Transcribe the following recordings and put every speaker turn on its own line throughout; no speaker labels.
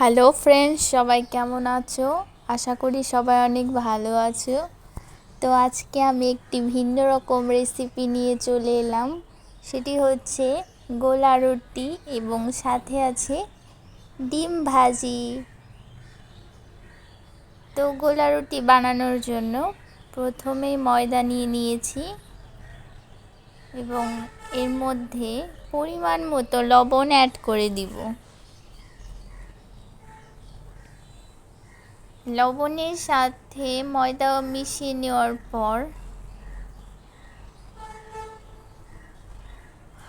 Hello friends সবাই কেমন আছো? আশা করি সবাই অনেক ভালো আছো। তো আজকে আমি একটি ভিন্ন রকম রেসিপি নিয়ে চলে এলাম। সেটি হচ্ছে গোলা রুটি এবং সাথে আছে ডিম ভাজি। তো গোলা রুটি বানানোর জন্য প্রথমেই ময়দা নিয়ে নিয়েছি এবং এর মধ্যে পরিমাণ মতো লবণ অ্যাড করে দিব। লবণের সাথে ময়দা মিশিয়ে নেওয়ার পর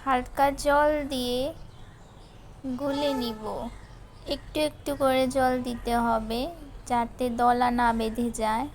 হালকা জল দিয়ে গুলে নিব। একটু একটু করে জল দিতে হবে যাতে দলা না বেঁধে যায়।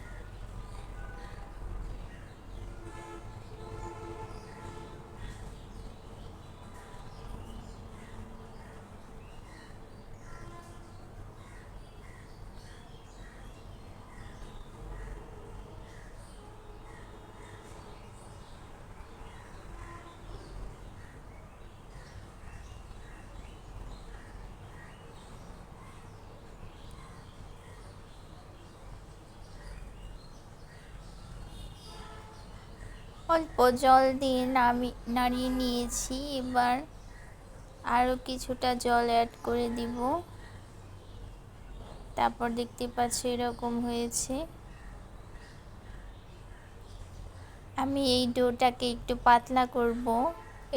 অল্প জল দিয়ে নামি, নাড়িয়ে নিয়েছি। এবার আরও কিছুটা জল অ্যাড করে দিব। তারপর দেখতে পাচ্ছি এরকম হয়েছে। আমি এই ডোটাকে একটু পাতলা করব।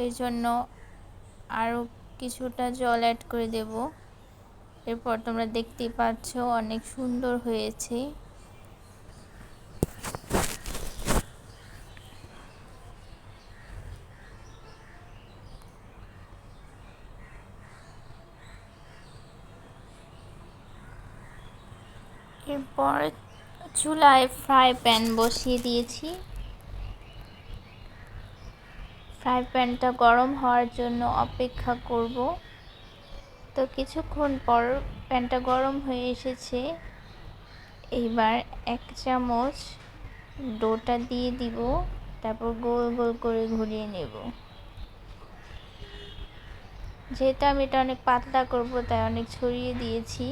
এর জন্য আরও কিছুটা জল অ্যাড করে দেব। এরপর তোমরা দেখতে পাচ্ছ অনেক সুন্দর হয়েছে। এরপর চুলায় ফ্রাই প্যান বসিয়ে দিয়েছি। ফ্রাই প্যানটা গরম হওয়ার জন্য অপেক্ষা করব। তো কিছুক্ষণ পর প্যানটা গরম হয়ে এসেছে। এইবার এক চামচ ডোটা দিয়ে দিব, তারপর গোল গোল করে ঘুরিয়ে নেব। যেহেতু আমি এটা অনেক পাতলা করব, তাই অনেক ছড়িয়ে দিয়েছি।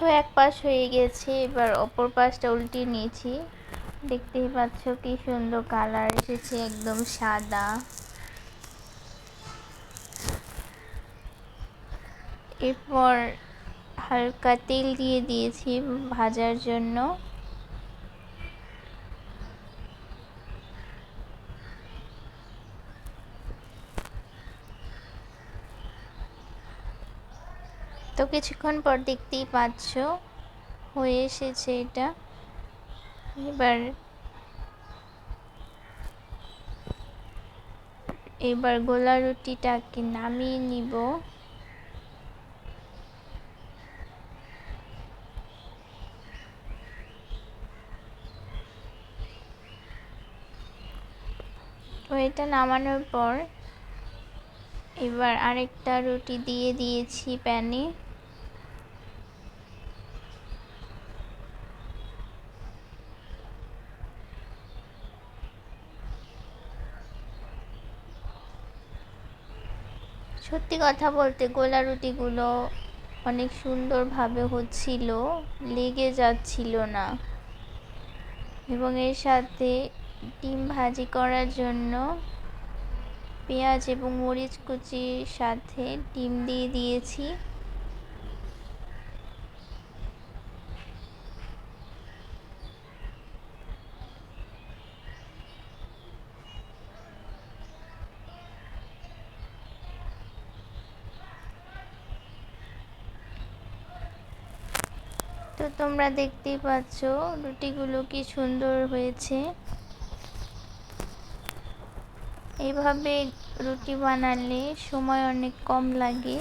তো এক পাশ হয়ে গেছে, এবার অপর পাশটা উল্টে নিয়েছি। দেখতেই পাচ্ছ কি সুন্দর কালার এসেছে, একদম সাদা। এরপর হালকা তেল দিয়ে দিয়েছি ভাজার জন্য। তো কিছুক্ষণ পর দেখতেই পাচ্ছ, হয়ে এসেছে এটা। এবার এবার গোলা রুটিটাকে নামিয়ে নিব। এটা নামানোর পর, এবার আরেকটা রুটি দিয়ে দিয়েছি প্যানে। সত্যি কথা বলতে গোলা রুটিগুলো অনেক সুন্দরভাবে হচ্ছিল, লেগে যাচ্ছিল না। এবং এর সাথে ডিম ভাজি করার জন্য পেঁয়াজ এবং মরিচ কুচির সাথে ডিম দিয়ে দিয়েছি। তো তোমরা দেখতেই পাচ্ছ রুটিগুলো কি সুন্দর হয়েছে। এইভাবে রুটি বানালে সময় অনেক কম লাগে।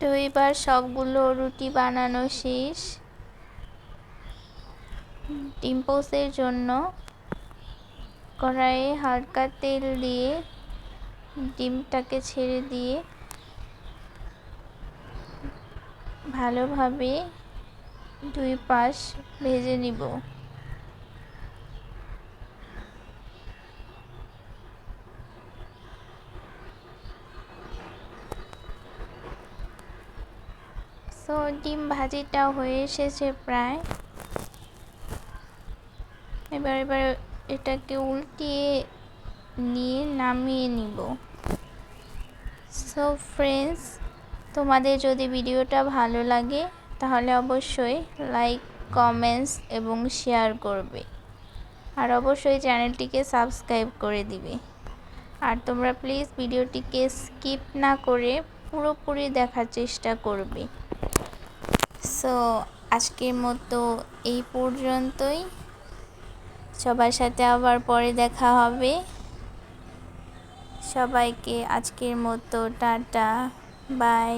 তো এবার সবগুলো রুটি বানানো শেষ। ডিম পোস্টের জন্য কড়াইয়ে হালকা তেল দিয়ে ডিমটাকে ছেড়ে দিয়ে ভালোভাবে দুই পাশ ভেজে নিব। সো ডিম ভাজিটা হয়ে এসেছে প্রায়। এবার এবার এটাকে উল্টিয়ে নিয়ে নামিয়ে নিব। সো ফ্রেন্ডস তোমাদের যদি ভিডিওটা ভালো লাগে, তাহলে অবশ্যই লাইক কমেন্টস এবং শেয়ার করবে। আর অবশ্যই চ্যানেলটিকে সাবস্ক্রাইব করে দিবে। আর তোমরা প্লিজ ভিডিওটিকে স্কিপ না করে পুরোপুরি দেখার চেষ্টা করবে। সো আজকের মতো এই পর্যন্তই। সবার সাথে আবার পরে দেখা হবে। সবাইকে আজকের মতো টাটা বাই।